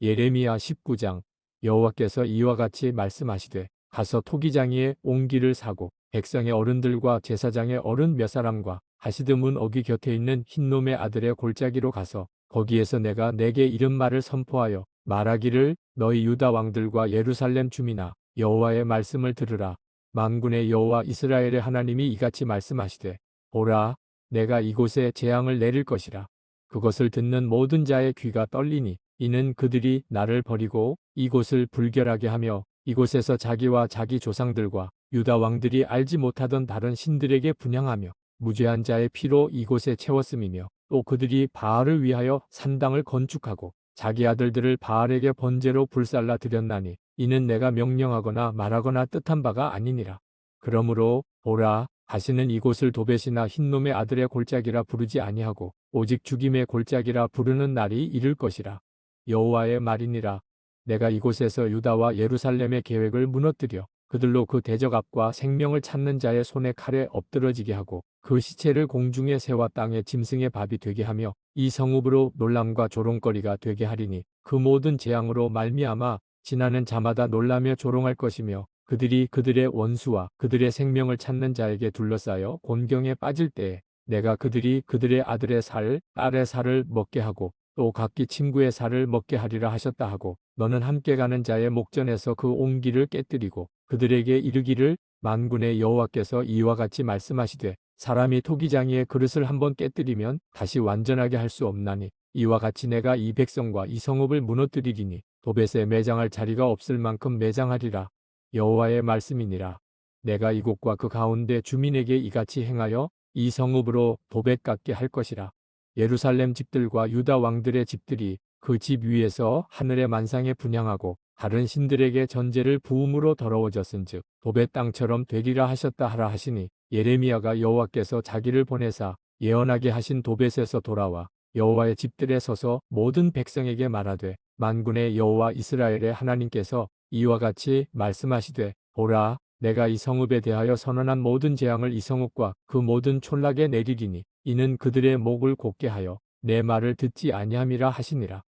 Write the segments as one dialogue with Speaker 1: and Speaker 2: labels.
Speaker 1: 예레미야 19장 여호와께서 이와 같이 말씀하시되 가서 토기장이의 옹기를 사고 백성의 어른들과 제사장의 어른 몇 사람과 하시드문 어귀 곁에 있는 흰놈의 아들의 골짜기로 가서 거기에서 내가 내게 이른 말을 선포하여 말하기를 너희 유다 왕들과 예루살렘 주민아 여호와의 말씀을 들으라. 만군의 여호와 이스라엘의 하나님이 이같이 말씀하시되 보라 내가 이곳에 재앙을 내릴 것이라. 그것을 듣는 모든 자의 귀가 떨리니 이는 그들이 나를 버리고 이곳을 불결하게 하며 이곳에서 자기와 자기 조상들과 유다 왕들이 알지 못하던 다른 신들에게 분양하며 무죄한 자의 피로 이곳에 채웠음이며 또 그들이 바알을 위하여 산당을 건축하고 자기 아들들을 바알에게 번제로 불살라 드렸나니 이는 내가 명령하거나 말하거나 뜻한 바가 아니니라. 그러므로 보라 다시는 이곳을 도벳이나 흰놈의 아들의 골짜기라 부르지 아니하고 오직 죽임의 골짜기라 부르는 날이 이를 것이라. 여호와의 말이니라. 내가 이곳에서 유다와 예루살렘의 계획을 무너뜨려 그들로 그 대적압과 생명을 찾는 자의 손에 칼에 엎드러지게 하고 그 시체를 공중의 새와 땅의 짐승의 밥이 되게 하며 이 성읍으로 놀람과 조롱거리가 되게 하리니 그 모든 재앙으로 말미암아 지나는 자마다 놀라며 조롱할 것이며 그들이 그들의 원수와 그들의 생명을 찾는 자에게 둘러싸여 곤경에 빠질 때에 내가 그들이 그들의 아들의 살, 딸의 살을 먹게 하고 또 각기 친구의 살을 먹게 하리라 하셨다 하고 너는 함께 가는 자의 목전에서 그 옹기를 깨뜨리고 그들에게 이르기를 만군의 여호와께서 이와 같이 말씀하시되 사람이 토기장이의 그릇을 한번 깨뜨리면 다시 완전하게 할 수 없나니 이와 같이 내가 이 백성과 이 성읍을 무너뜨리리니 도벳에 매장할 자리가 없을 만큼 매장하리라. 여호와의 말씀이니라. 내가 이곳과 그 가운데 주민에게 이같이 행하여 이 성읍으로 도벳 같게 할 것이라 예루살렘 집들과 유다 왕들의 집들이 그 집 위에서 하늘의 만상에 분양하고 다른 신들에게 전제를 부음으로 더러워졌은즉 도벳 땅처럼 되리라 하셨다 하라 하시니 예레미야가 여호와께서 자기를 보내사 예언하게 하신 도벳에서 돌아와 여호와의 집들에 서서 모든 백성에게 말하되 만군의 여호와 이스라엘의 하나님께서 이와 같이 말씀하시되 보라 내가 이 성읍에 대하여 선언한 모든 재앙을 이 성읍과 그 모든 촌락에 내리리니 이는 그들의 목을 곧게 하여 내 말을 듣지 아니함이라 하시니라.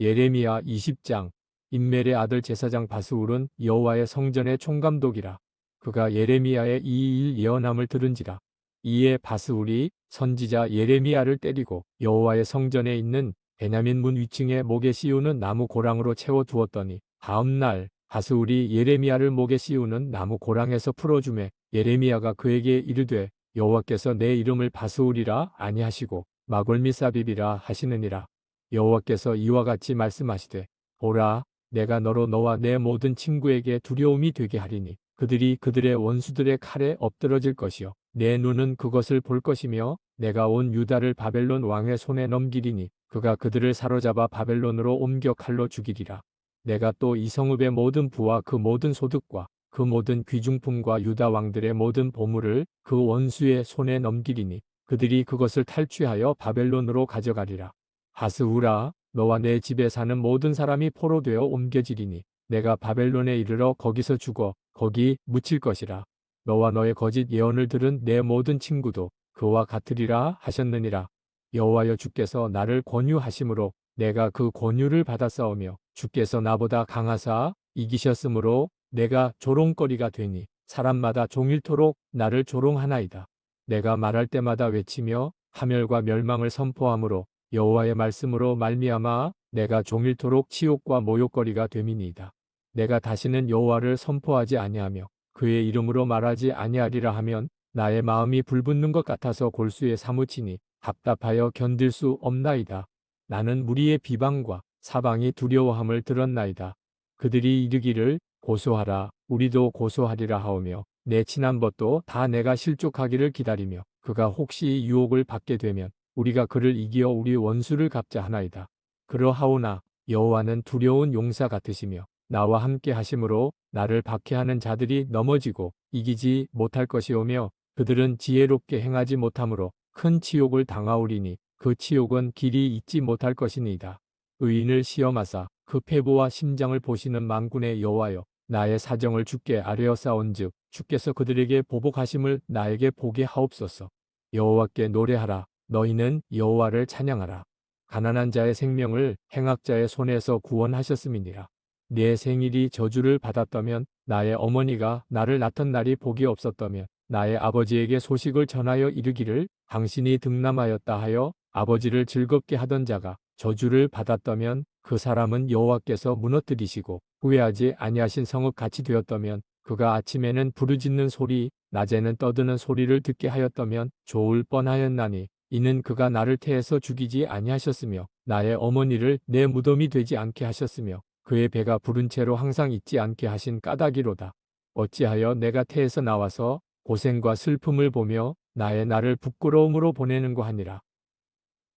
Speaker 1: 예레미야 20장 인멜의 아들 제사장 바스울은 여호와의 성전의 총감독이라. 그가 예레미야의 이 일 예언함을 들은지라. 이에 바스울이 선지자 예레미야를 때리고 여호와의 성전에 있는 베냐민 문 위층에 목에 씌우는 나무 고랑으로 채워 두었더니 다음 날 바스울이 예레미야를 목에 씌우는 나무 고랑에서 풀어주매 예레미야가 그에게 이르되 여호와께서 내 이름을 바스울이라 아니하시고 마골미사비비라 하시느니라. 여호와께서 이와 같이 말씀하시되 보라 내가 너로 너와 내 모든 친구에게 두려움이 되게 하리니 그들이 그들의 원수들의 칼에 엎드러질 것이요 내 눈은 그것을 볼 것이며 내가 온 유다를 바벨론 왕의 손에 넘기리니 그가 그들을 사로잡아 바벨론으로 옮겨 칼로 죽이리라. 내가 또 이 성읍의 모든 부와 그 모든 소득과 그 모든 귀중품과 유다 왕들의 모든 보물을 그 원수의 손에 넘기리니 그들이 그것을 탈취하여 바벨론으로 가져가리라. 하스우라 너와 내 집에 사는 모든 사람이 포로 되어 옮겨지리니 내가 바벨론에 이르러 거기서 죽어 거기 묻힐 것이라. 너와 너의 거짓 예언을 들은 내 모든 친구도 그와 같으리라 하셨느니라. 여호와여 주께서 나를 권유하심으로 내가 그 권유를 받았사오며 주께서 나보다 강하사 이기셨으므로 내가 조롱거리가 되니 사람마다 종일토록 나를 조롱하나이다. 내가 말할 때마다 외치며 하멸과 멸망을 선포함으로 여호와의 말씀으로 말미암아 내가 종일토록 치욕과 모욕거리가 됨이니이다. 내가 다시는 여호와를 선포하지 아니하며 그의 이름으로 말하지 아니하리라 하면 나의 마음이 불붙는 것 같아서 골수에 사무치니 답답하여 견딜 수 없나이다. 나는 무리의 비방과 사방이 두려워함을 들었나이다. 그들이 이르기를 고소하라 우리도 고소하리라 하오며 내 친한 벗도 다 내가 실족하기를 기다리며 그가 혹시 유혹을 받게 되면 우리가 그를 이기어 우리 원수를 갚자 하나이다. 그러하오나 여호와는 두려운 용사 같으시며 나와 함께 하심으로 나를 박해하는 자들이 넘어지고 이기지 못할 것이오며 그들은 지혜롭게 행하지 못하므로 큰 치욕을 당하오리니 그 치욕은 길이 잊지 못할 것이니이다. 의인을 시험하사 그 패보와 심장을 보시는 만군의 여호와여 나의 사정을 주께 아뢰어 싸운즉 주께서 그들에게 보복하심을 나에게 보게 하옵소서. 여호와께 노래하라 너희는 여호와를 찬양하라. 가난한 자의 생명을 행악자의 손에서 구원하셨음이니라. 내 생일이 저주를 받았다면 나의 어머니가 나를 낳던 날이 복이 없었다면 나의 아버지에게 소식을 전하여 이르기를 당신이 등남하였다 하여 아버지를 즐겁게 하던 자가 저주를 받았다면 그 사람은 여호와께서 무너뜨리시고 후회하지 아니하신 성읍 같이 되었다면 그가 아침에는 부르짖는 소리 낮에는 떠드는 소리를 듣게 하였다면 좋을 뻔하였나니 이는 그가 나를 태에서 죽이지 아니하셨으며 나의 어머니를 내 무덤이 되지 않게 하셨으며 그의 배가 부른 채로 항상 있지 않게 하신 까닭이로다. 어찌하여 내가 태에서 나와서 고생과 슬픔을 보며 나의 나를 부끄러움으로 보내는고 하니라.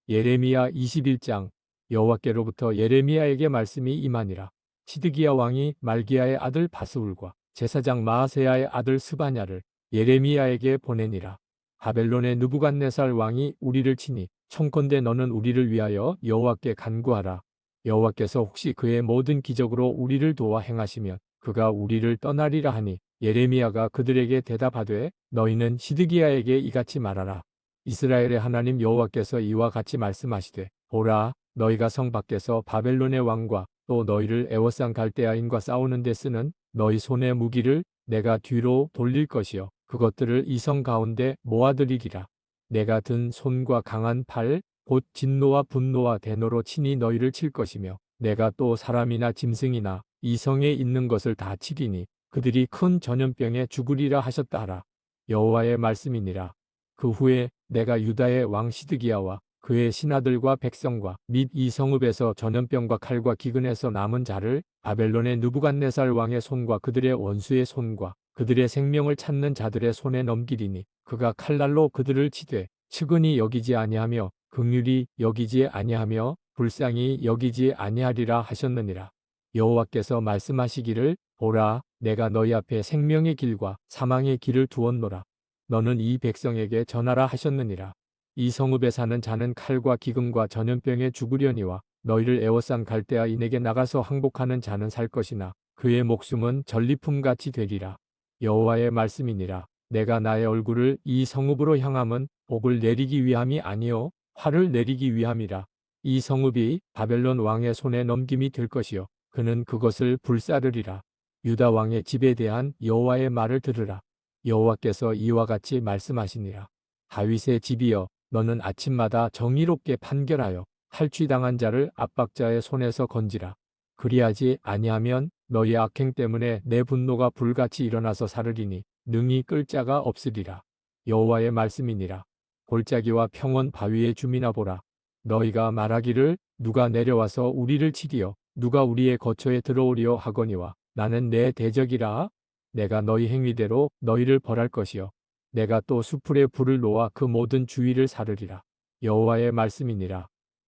Speaker 1: 예레미야 21장 여호와께로부터 예레미야에게 말씀이 임하니라. 시드기야 왕이 말기야의 아들 바스울과 제사장 마아세야의 아들 스바냐를 예레미야에게 보내니라. 바벨론의 느부갓네살 왕이 우리를 치니 청컨대 너는 우리를 위하여 여호와께 간구하라. 여호와께서 혹시 그의 모든 기적으로 우리를 도와 행하시면 그가 우리를 떠나리라 하니 예레미야가 그들에게 대답하되 너희는 시드기야에게 이같이 말하라. 이스라엘의 하나님 여호와께서 이와 같이 말씀하시되 보라 너희가 성 밖에서 바벨론의 왕과 또 너희를 에워싼 갈대아인과 싸우는 데 쓰는 너희 손의 무기를 내가 뒤로 돌릴 것이요 그것들을 이 성 가운데 모아들이리라. 내가 든 손과 강한 팔, 곧 진노와 분노와 대노로 친히 너희를 칠 것이며, 내가 또 사람이나 짐승이나 이 성에 있는 것을 다 치리니 그들이 큰 전염병에 죽으리라 하셨다 하라. 여호와의 말씀이니라. 그 후에 내가 유다의 왕 시드기야와 그의 신하들과 백성과 및 이 성읍에서 전염병과 칼과 기근에서 남은 자를 바벨론의 느부갓네살 왕의 손과 그들의 원수의 손과 그들의 생명을 찾는 자들의 손에 넘기리니 그가 칼날로 그들을 치되 측은히 여기지 아니하며 긍휼히 여기지 아니하며 불쌍히 여기지 아니하리라 하셨느니라. 여호와께서 말씀하시기를 보라 내가 너희 앞에 생명의 길과 사망의 길을 두었노라. 너는 이 백성에게 전하라 하셨느니라. 이 성읍에 사는 자는 칼과 기근과 전염병에 죽으려니와 너희를 에워싼 갈대아인에게 나가서 항복하는 자는 살 것이나 그의 목숨은 전리품같이 되리라. 여호와의 말씀이니라. 내가 나의 얼굴을 이 성읍으로 향함은 복을 내리기 위함이 아니요 화를 내리기 위함이라. 이 성읍이 바벨론 왕의 손에 넘김이 될 것이요 그는 그것을 불사르리라. 유다 왕의 집에 대한 여호와의 말을 들으라. 여호와께서 이와 같이 말씀하시니라. 다윗의 집이여 너는 아침마다 정의롭게 판결하여 탈취당한 자를 압박자의 손에서 건지라. 그리하지 아니하면 너희 악행 때문에 내 분노가 불같이 일어나서 사르리니 능히 끌 자가 없으리라. 여호와의 말씀이니라. 골짜기와 평원 바위의 주민아 보라. 너희가 말하기를 누가 내려와서 우리를 치리요 누가 우리의 거처에 들어오리요 하거니와 나는 내 대적이라 내가 너희 행위대로 너희를 벌할 것이요 내가 또 수풀에 불을 놓아 그 모든 주위를 사르리라. 여호와의 말씀이니라.